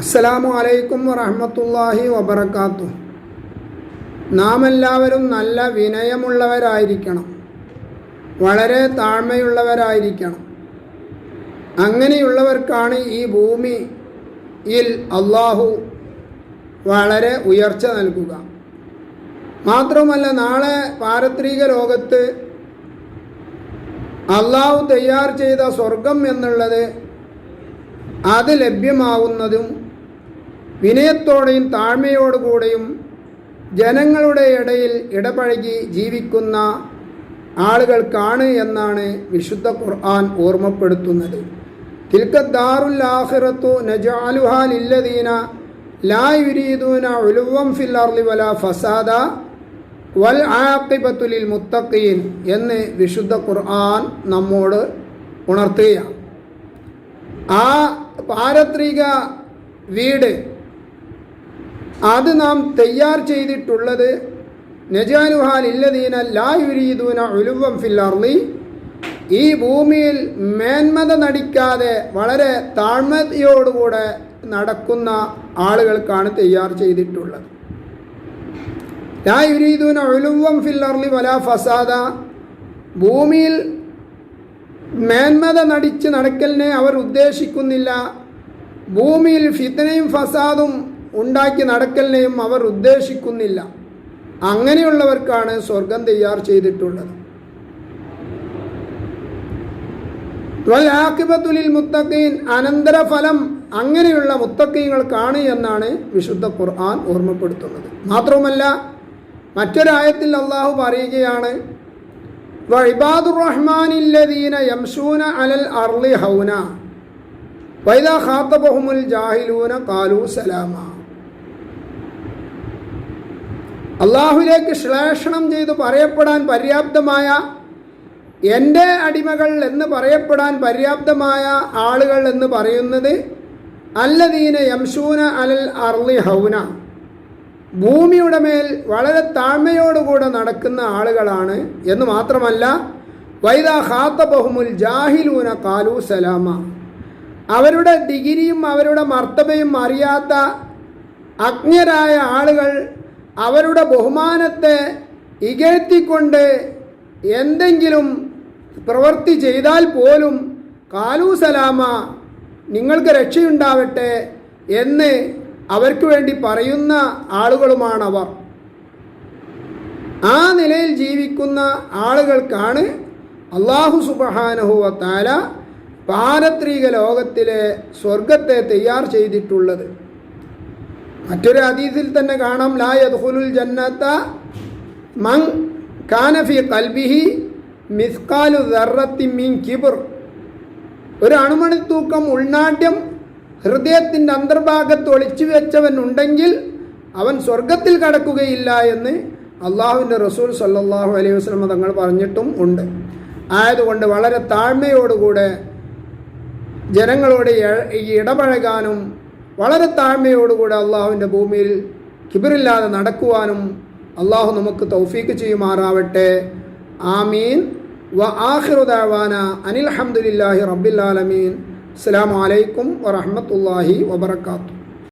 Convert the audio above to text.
അസ്സലാമു അലൈക്കും വറഹമത്തല്ലാഹി വബർക്കാത്തു നാം എല്ലാവരും നല്ല വിനയമുള്ളവരായിരിക്കണം. വളരെ താഴ്മയുള്ളവരായിരിക്കണം. അങ്ങനെയുള്ളവർക്കാണ് ഈ ഭൂമിയിൽ അള്ളാഹു വളരെ ഉയർച്ച നൽകുക. മാത്രമല്ല നാളെ പാരത്രിക ലോകത്ത് അള്ളാഹു തയ്യാർ ചെയ്ത സ്വർഗം എന്നുള്ളത് അത് ലഭ്യമാവുന്നതും വിനയത്തോടെയും താഴ്മയോടുകൂടെയും ജനങ്ങളുടെ ഇടയിൽ ഇടപഴകി ജീവിക്കുന്ന ആളുകൾക്കാണ് എന്നാണ് വിശുദ്ധ ഖുർആൻ ഓർമ്മപ്പെടുത്തുന്നത്. തിൽക്കദ്ദാറുൽ നജാലുഹാൽ ഇല്ലദീന ലാ യുരീദൂന ഉലുവം ഫിൽ വല ഫസാദ വൽ ആഖിബത്തുലിൽ മുത്തഖീൻ എന്ന് വിശുദ്ധ ഖുർആൻ നമ്മോട് ഉണർത്തുകയാണ്. ആ പാരത്രിക വീട് അത് നാം തയ്യാർ ചെയ്തിട്ടുള്ളത് നജാനുഹാൽ ഇല്ലദീന ലായുരീദൂന ഉലുവം ഫില്ലർലി ഈ ഭൂമിയിൽ മേന്മത നടിക്കാതെ വളരെ താഴ്മതയോടുകൂടെ നടക്കുന്ന ആളുകൾക്കാണ് തയ്യാർ ചെയ്തിട്ടുള്ളത്. ലായുരീദൂന ഉലുവം ഫില്ലർലി വല ഫസാദ. ഭൂമിയിൽ മേന്മത നടിച്ച് നടക്കലിനെ അവർ ഉദ്ദേശിക്കുന്നില്ല. ഭൂമിയിൽ ഫിത്തനയും ഫസാദും ഉണ്ടാക്കി നടക്കലിനെയും അവർ ഉദ്ദേശിക്കുന്നില്ല. അങ്ങനെയുള്ളവർക്കാണ് സ്വർഗം തയ്യാർ ചെയ്തിട്ടുള്ളത്. ആക്കിബത്തുലിൽ മുത്തക്കീൻ അനന്തരഫലം അങ്ങനെയുള്ള മുത്തക്കീങ്ങൾക്കാണ് എന്നാണ് വിശുദ്ധ ഖുർആൻ ഓർമ്മപ്പെടുത്തുന്നത്. മാത്രവുമല്ല മറ്റൊരായത്തിൽ അള്ളാഹു പറയുകയാണ് വൈബാദുർ അലൽ അർളി ഹൗന വൈദ ഖാത്തബഹുമുൽ ജാഹിലൂന കാലു സലാമ. അള്ളാഹുലേക്ക് ശ്ലേഷണം ചെയ്ത് പറയപ്പെടാൻ പര്യാപ്തമായ എന്റെ അടിമകൾ എന്ന് പറയപ്പെടാൻ പര്യാപ്തമായ ആളുകൾ എന്ന് പറയുന്നത് അല്ലദീന യംശൂന അലൽ അർലി ഹൗന. ഭൂമിയുടെ മേൽ വളരെ താഴ്മയോടുകൂടെ നടക്കുന്ന ആളുകളാണ് എന്ന് മാത്രമല്ല വൈദ ഹാത്ത ബഹുമുൽ ജാഹിലൂന കാലു സലാമ. അവരുടെ ഡിഗ്രിയും അവരുടെ മർത്തബയും അറിയാത്ത അജ്ഞരായ ആളുകൾ അവരുടെ ബഹുമാനത്തെ ഇകഴ്ത്തിക്കൊണ്ട് എന്തെങ്കിലും പ്രവൃത്തി ചെയ്താൽ പോലും കാലു സലാമ നിങ്ങൾക്ക് രക്ഷയുണ്ടാവട്ടെ എന്ന് അവർക്ക് വേണ്ടി പറയുന്ന ആളുകളുമാണവർ. ആ നിലയിൽ ജീവിക്കുന്ന ആളുകൾക്കാണ് അള്ളാഹു സുബഹാനഹുവ താല പാരത്രിക ലോകത്തിലെ സ്വർഗത്തെ തയ്യാർ ചെയ്തിട്ടുള്ളത്. മറ്റൊരു അതീതിൽ തന്നെ കാണാം ലാ യദ്ഖുലുൽ ജന്നത്ത മൻ കാനഫി കൽബിഹി മിസ്കാലു ദർറത്തി മീൻ കിബിർ. ഒരു അണുമണി തൂക്കം ഉൾനാട്യം ഹൃദയത്തിന്റെ അന്തർഭാഗത്ത് ഒളിച്ചു വെച്ചവൻ ഉണ്ടെങ്കിൽ അവൻ സ്വർഗത്തിൽ കടക്കുകയില്ല എന്ന് അള്ളാഹുവിന്റെ റസൂൽ സല്ലാഹു അലൈഹി വസ്ലമ തങ്ങൾ പറഞ്ഞിട്ടും ഉണ്ട്. ആയതുകൊണ്ട് വളരെ താഴ്മയോടുകൂടെ ജനങ്ങളോട് ഇടപഴകാനും വളരെ താഴ്മയോടുകൂടെ അള്ളാഹുവിന്റെ ഭൂമിയിൽ കിബിറില്ലാതെ നടക്കുവാനും അള്ളാഹു നമുക്ക് തൗഫീക്ക് ചെയ്യുമാറാവട്ടെ. ആമീൻ. വ ആഹിറുദാവാന അനിൽ അഹമ്മദില്ലാഹി റബ്ബിലാലമീൻ അസ്സാം വലൈക്കും വറഹമത്തല്ലാഹി വബർക്കാത്തു